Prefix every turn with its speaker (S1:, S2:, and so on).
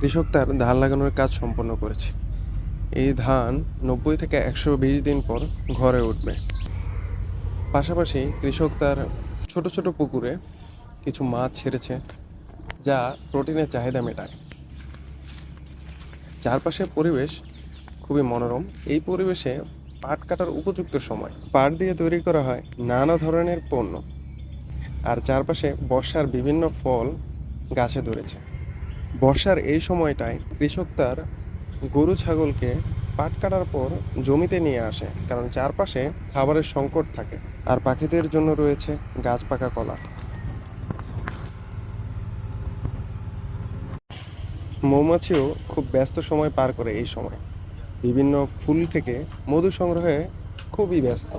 S1: কৃষক তার ধান লাগানোর কাজ সম্পন্ন করেছে। এই ধান নব্বই থেকে একশো বিশ দিন পর ঘরে উঠবে। পাশাপাশি কৃষক তার ছোট ছোট পুকুরে কিছু মাছ ছেড়েছে, যা প্রোটিনের চাহিদা মেটায়। চারপাশের পরিবেশ খুবই মনোরম। এই পরিবেশে পাট কাটার উপযুক্ত সময়। পাট দিয়ে তৈরি করা হয় নানা ধরনের পণ্য। আর চারপাশে বর্ষার বিভিন্ন ফল গাছে ধরেছে। বর্ষার এই সময়টায় কৃষক তার গরু ছাগলকে পাট কাটার পর জমিতে নিয়ে আসে, কারণ চারপাশে খাবারের সংকট থাকে। আর পাখিদের জন্য রয়েছে গাছ পাকা কলা। মৌমাছিও খুব ব্যস্ত সময় পার করে এই সময়। বিভিন্ন ফুল থেকে মধু সংগ্রহে খুবই ব্যস্ত।